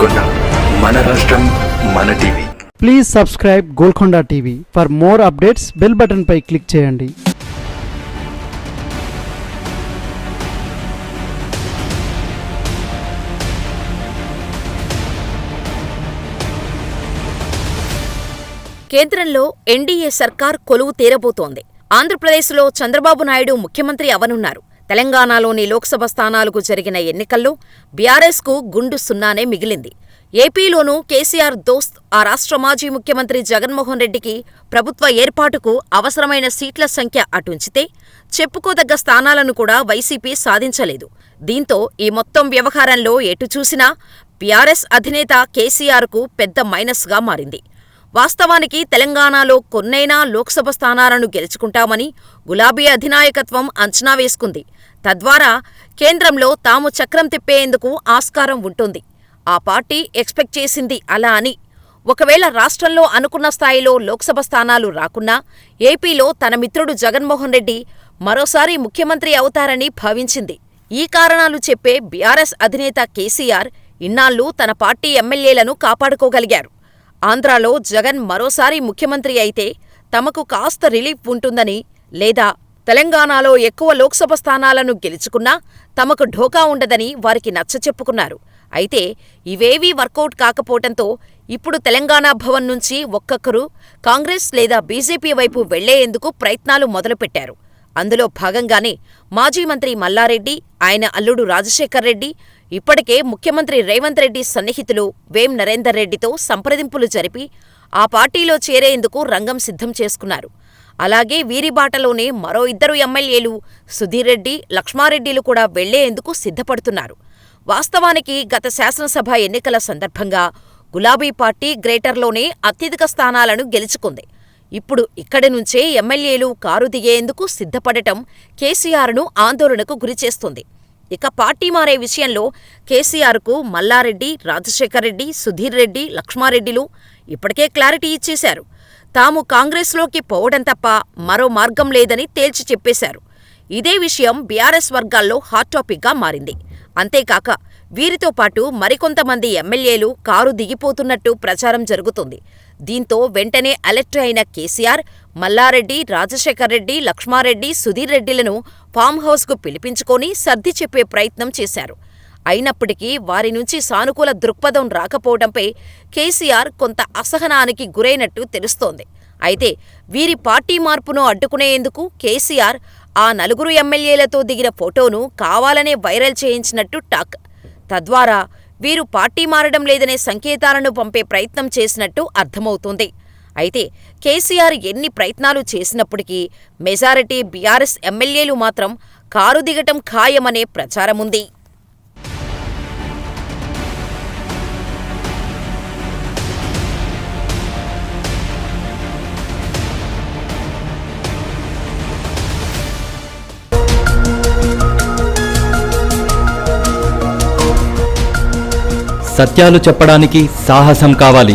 రాష్ట్రం మన TV. Please subscribe Golconda TV. For more updates bell button pi click చేయండి. కేంద్రంలో ఎన్డీఏ సర్కార్ కొలువు తీరబోతోంది. ఆంధ్రప్రదేశ్లో చంద్రబాబు నాయుడు ముఖ్యమంత్రి అవనున్నారు. తెలంగాణలోని లోక్సభ స్థానాలకు జరిగిన ఎన్నికల్లో బీఆర్ఎస్కు గుండు సున్నానే మిగిలింది. ఏపీలోనూ కేసీఆర్ దోస్త్ ఆ రాష్ట్ర మాజీ ముఖ్యమంత్రి జగన్మోహన్ రెడ్డికి ప్రభుత్వ ఏర్పాటుకు అవసరమైన సీట్ల సంఖ్య అటుంచితే చెప్పుకోదగ్గ స్థానాలను కూడా వైసీపీ సాధించలేదు. దీంతో ఈ మొత్తం వ్యవహారంలో ఎటు చూసినా బీఆర్ఎస్ అధినేత కేసీఆర్కు పెద్ద మైనస్గా మారింది. వాస్తవానికి తెలంగాణలో కొన్నైనా లోక్సభ స్థానాలను గెలుచుకుంటామని గులాబీ అధినాయకత్వం అంచనా వేసుకుంది. తద్వారా కేంద్రంలో తాము చక్రం తిప్పేందుకు ఆస్కారం ఉంటుంది. ఆ పార్టీ ఎక్స్పెక్ట్ చేసింది అలా అని. ఒకవేళ రాష్ట్రంలో అనుకున్న స్థాయిలో లోక్సభ స్థానాలు రాకున్నా ఏపీలో తన మిత్రుడు జగన్మోహన్ రెడ్డి మరోసారి ముఖ్యమంత్రి అవుతారని భావించింది. ఈ కారణాలు చెప్పే బీఆర్ఎస్ అధినేత కేసీఆర్ ఇన్నాళ్ళు తన పార్టీ ఎమ్మెల్యేలను కాపాడుకోగలిగారు. ఆంధ్రాలో జగన్ మరోసారి ముఖ్యమంత్రి అయితే తమకు కాస్త రిలీఫ్ ఉంటుందని లేదా తెలంగాణలో ఎక్కువ లోక్సభ స్థానాలను గెలుచుకున్నా తమకు ఢోకా ఉండదని వారికి నచ్చచెప్పుకున్నారు అయితే ఇవేవీ వర్కౌట్ కాకపోవటంతో ఇప్పుడు తెలంగాణ భవన్ నుంచి ఒక్కొక్కరు కాంగ్రెస్ లేదా బీజేపీ వైపు వెళ్ళేందుకు ప్రయత్నాలు మొదలుపెట్టారు. అందులో భాగంగానే మాజీ మంత్రి మల్లారెడ్డి ఆయన అల్లుడు రాజశేఖర్ రెడ్డి ఇప్పటికే ముఖ్యమంత్రి రేవంత్ రెడ్డి సన్నిహితులు వేం నరేందర్ రెడ్డితో సంప్రదింపులు జరిపి ఆ పార్టీలో చేరేందుకు రంగం సిద్ధం చేసుకున్నారు. అలాగే వీరి బాటలోనే మరో ఇద్దరు ఎమ్మెల్యేలు సుధీర్ రెడ్డి లక్ష్మారెడ్డిలు కూడా వెళ్ళేందుకు సిద్ధపడుతున్నారు. వాస్తవానికి గత శాసనసభ ఎన్నికల సందర్భంగా గులాబీ పార్టీ గ్రేటర్లోనే అత్యధిక స్థానాలను గెలుచుకుంది. ఇప్పుడు ఇక్కడి నుంచే ఎమ్మెల్యేలు కారు దిగేందుకు సిద్ధపడటం కేసీఆర్ను ఆందోళనకు గురిచేస్తుంది. ఇక పార్టీ మారే విషయంలో కేసీఆర్కు మల్లారెడ్డి రాజశేఖర్ రెడ్డి సుధీర్ రెడ్డి లక్ష్మారెడ్డిలు ఇప్పటికే క్లారిటీ ఇచ్చేశారు. తాము కాంగ్రెస్లోకి పోవడం తప్ప మరో మార్గం లేదని తేల్చి చెప్పేశారు. ఇదే విషయం బీఆర్ఎస్ వర్గాల్లో హాట్ టాపిక్గా మారింది. అంతేకాక వీరితో పాటు మరికొంతమంది ఎమ్మెల్యేలు కారు దిగిపోతున్నట్టు ప్రచారం జరుగుతుంది. దీంతో వెంటనే అలర్ట్ అయిన కేసీఆర్ మల్లారెడ్డి రాజశేఖర్ రెడ్డి లక్ష్మారెడ్డి సుధీర్ రెడ్డిలను ఫామ్ హౌస్కు పిలిపించుకొని సర్ది చెప్పే ప్రయత్నం చేశారు. అయినప్పటికీ వారి నుంచి సానుకూల దృక్పథం రాకపోవడంపై కేసీఆర్ కొంత అసహనానికి గురైనట్టు తెలుస్తోంది. అయితే వీరి పార్టీ మార్పును అడ్డుకునేందుకు కేసీఆర్ ఆ నలుగురు ఎమ్మెల్యేలతో దిగిన ఫోటోను కావాలనే వైరల్ చేయించినట్టు టాక్. తద్వారా వీరు పార్టీ మారడం లేదనే సంకేతాలను పంపే ప్రయత్నం చేసినట్టు అర్థమవుతోంది. అయితే కేసీఆర్ ఎన్ని ప్రయత్నాలు చేసినప్పటికీ మెజారిటీ బీఆర్ఎస్ ఎమ్మెల్యేలు మాత్రం కారు దిగటం ఖాయమనే ప్రచారముంది. సత్యాలు చెప్పడానికి సాహసం కావాలి.